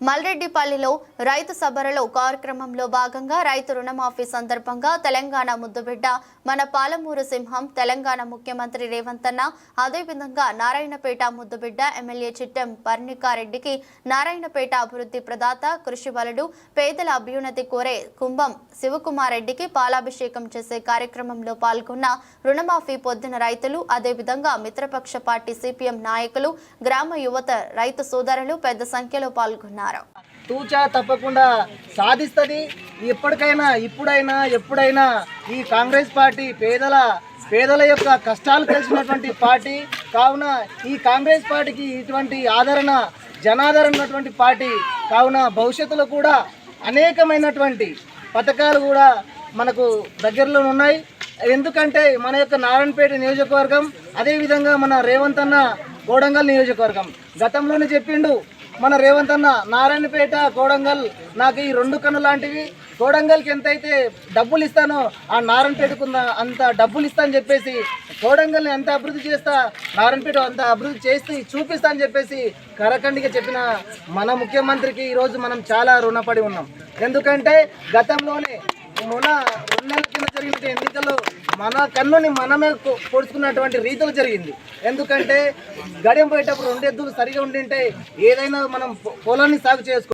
మల్రెడ్డిపల్లిలో రైతు సభలలో కార్యక్రమంలో భాగంగా రైతు రుణమాఫీ సందర్భంగా తెలంగాణ ముద్దుబిడ్డ మన పాలమూరు సింహం తెలంగాణ ముఖ్యమంత్రి రేవంత్ అన్న అదేవిధంగా నారాయణపేట ముద్దుబిడ్డ ఎమ్మెల్యే చిట్టెం పర్ణికారెడ్డికి నారాయణపేట అభివృద్ధి ప్రదాత కృషి బలుడు పేదల అభ్యున్నతి కోరే కుంభం శివకుమారెడ్డికి పాలాభిషేకం చేసే కార్యక్రమంలో పాల్గొన్న రుణమాఫీ పొందిన రైతులు అదేవిధంగా మిత్రపక్ష పార్టీ సిపిఎం నాయకులు గ్రామ యువత రైతు సోదరులు పెద్ద సంఖ్యలో పాల్గొన్నారు. తూచా తప్పకుండా సాధిస్తుంది. ఎప్పటికైనా ఇప్పుడైనా ఎప్పుడైనా ఈ కాంగ్రెస్ పార్టీ పేదల పేదల యొక్క కష్టాలు తెలిసినటువంటి పార్టీ. కావున ఈ కాంగ్రెస్ పార్టీకి ఇటువంటి ఆదరణ జనాదరణ ఉన్నటువంటి పార్టీ. కావున భవిష్యత్తులో కూడా అనేకమైనటువంటి పథకాలు కూడా మనకు దగ్గరలో ఉన్నాయి. ఎందుకంటే మన యొక్క నారాయణపేట నియోజకవర్గం అదేవిధంగా మన రేవంత్ అన్న కోడంగల్ నియోజకవర్గం. గతంలోనే చెప్పిండు మన రేవంత్ అన్న నారాయణపేట కోడంగల్ నాకు ఈ రెండు కన్ను లాంటివి. కోడంగల్కి ఎంతైతే డబ్బులు ఇస్తానో ఆ నారాయణపేటకు అంత డబ్బులు ఇస్తా అని చెప్పేసి కోడంగల్ని ఎంత అభివృద్ధి చేస్తా నారాయణపేట అంత అభివృద్ధి చేసి చూపిస్తా అని చెప్పేసి కరకండిగా చెప్పిన మన ముఖ్యమంత్రికి ఈరోజు మనం చాలా రుణపడి ఉన్నాం. ఎందుకంటే గతంలోనే మొన్న జరిగినటువంటి ఎన్నికల్లో మన కన్నుని మనమే పొడుచుకున్నటువంటి రీతులు జరిగింది. ఎందుకంటే గడియం పోయేటప్పుడు రెండు ఎద్దులు సరిగా ఉండింటే ఏదైనా మనం పొలాన్ని సాగు చేసుకో